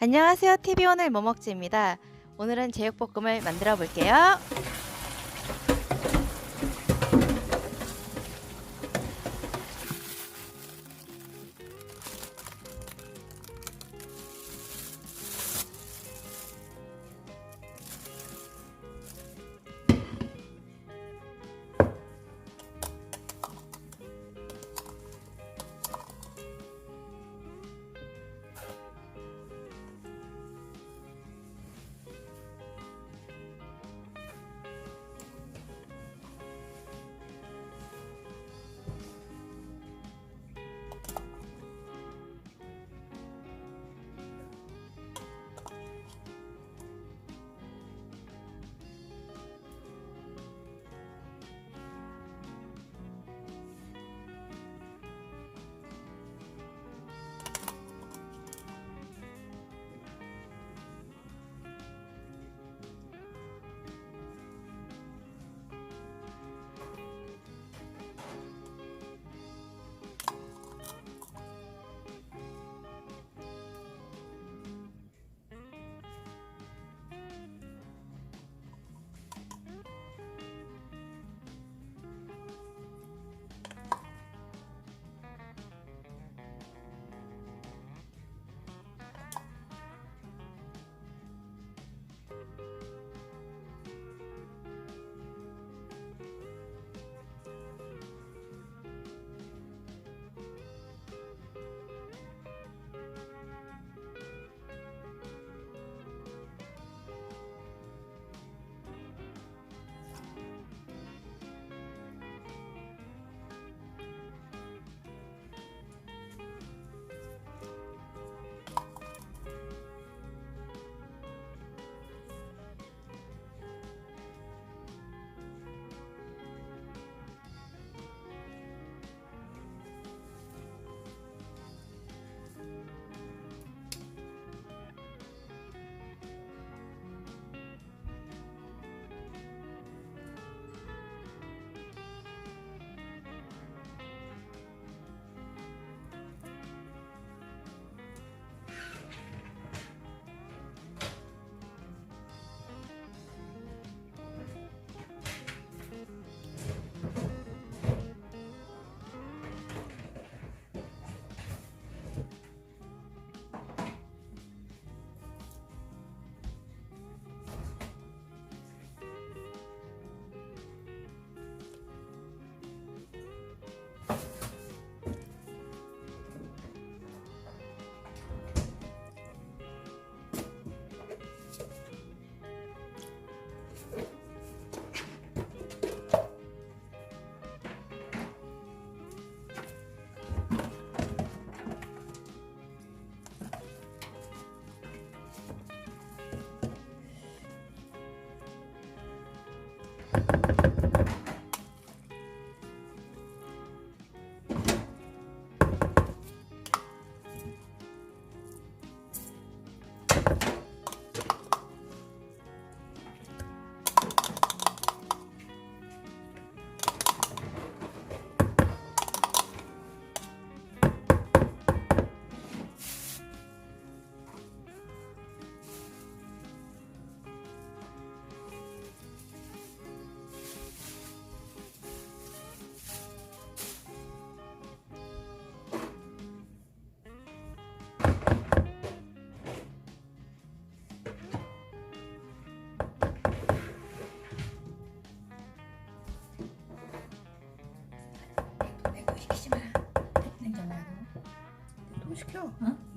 안녕하세요. TV 오늘 뭐 먹지입니다. 오늘은 제육볶음을 만들어 볼게요.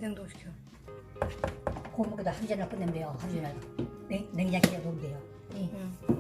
냉동 시켜. 고무보다 하루 전에 돼요. 하루 전에 냉, 냉장실에 놓으면 돼요. 예. 응.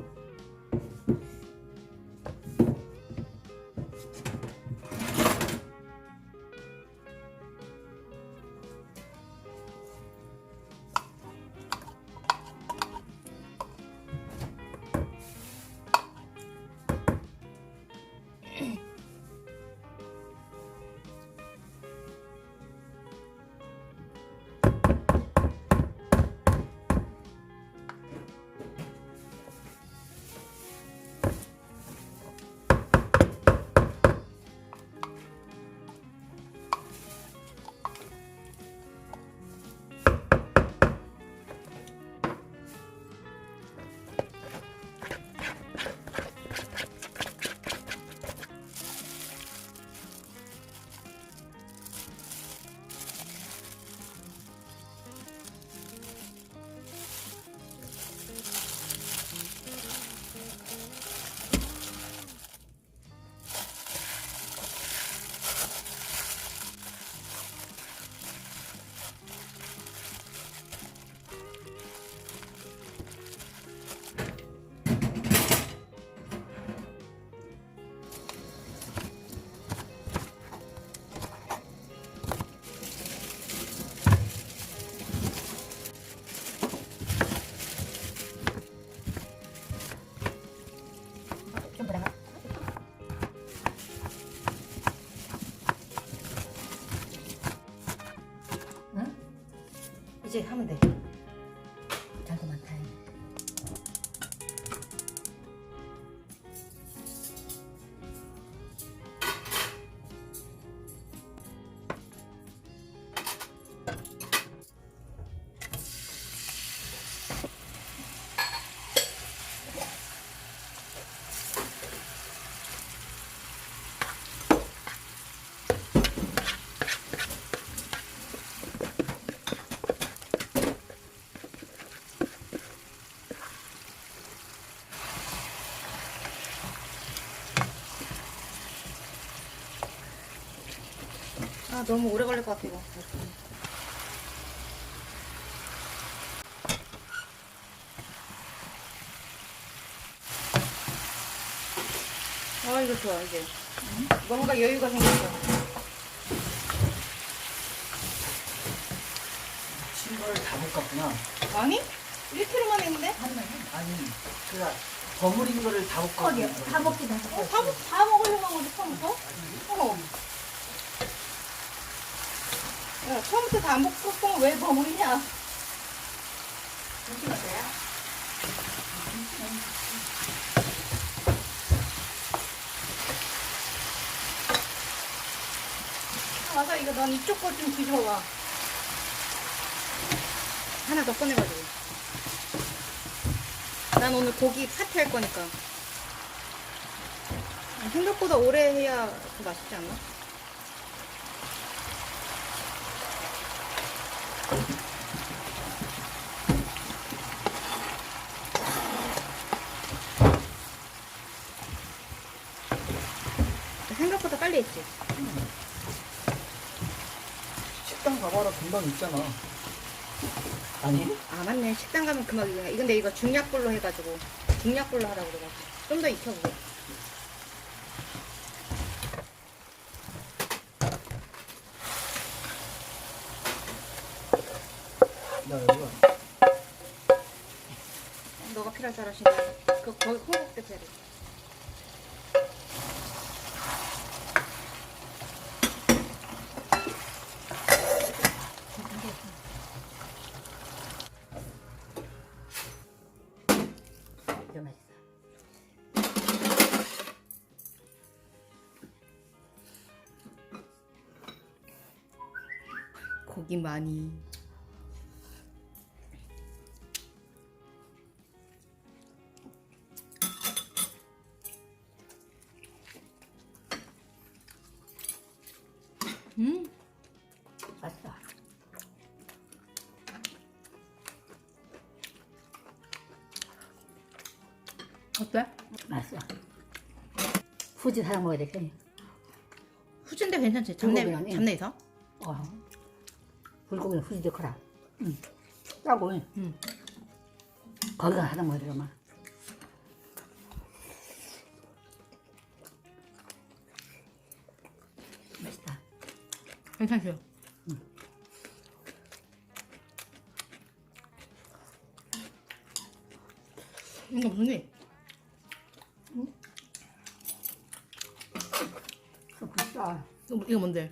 이제 하면 돼. 잘도 많다. 아 너무 오래 걸릴 것 같아 이거. 아 이거 좋아 이제. 뭔가 여유가 생겼어. 신발을 다 볶았구나. 아니? 1kg만 했는데? 아니, 그가 버무린 거를 다 볶았구나. 어디요? 다 먹기 다 어. 다, 먹- 다 먹으려고 한 건데 처음부터? 어. 야, 처음부터 다안 먹고 왜 버무리냐? 아, 맞아, 이거 넌 이쪽 거 좀 뒤집어봐. 하나 더 꺼내가지고. 난 오늘 고기 파티 할 거니까. 생각보다 오래 해야 더 맛있지 않나? 생각보다 빨리 했지. 식당 가봐라 금방 있잖아. 아니? 아 맞네 식당 가면 금방이구나. 이 근데 이거 중약불로 해가지고 중약불로 하라고 그래가지고 좀 더 익혀보게. 나 여기가 너가 필요할 줄 알았으니까 그 돼. 이거 맛있어. 고기 많이. 어때? 맛있어. 후지 사람 먹어야 돼. 후진데 괜찮지? 잡내 불고기는, 예. 잡내 있어? 어. 불고기는 후지도 커라. 응. 짜고. 응. 거기가 하나 먹어야 돼, 엄마. 맛있다. 괜찮죠? 이거 무슨 맛있다. 이거, 이거 뭔데?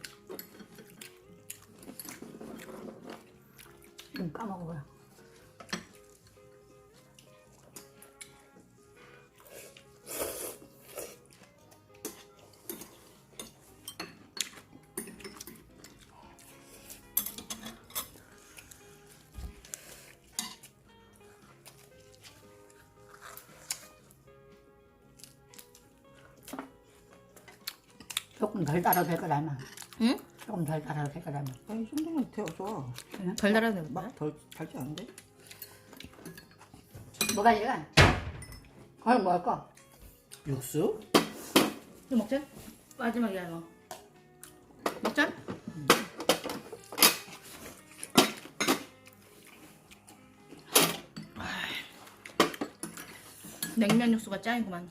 좀 까먹어봐. 조금 덜 달아도 될 거라면. 응? 조금 덜 달아도 될 거라면. 아니, 이 정도면 되어서 덜 달아도 돼. 막덜 달지 않은데? 뭐가 이래? 그걸 뭐 할까? 육수? 이거 먹자. 마지막이야 이거. 먹자. 냉면 육수가 짱이구만.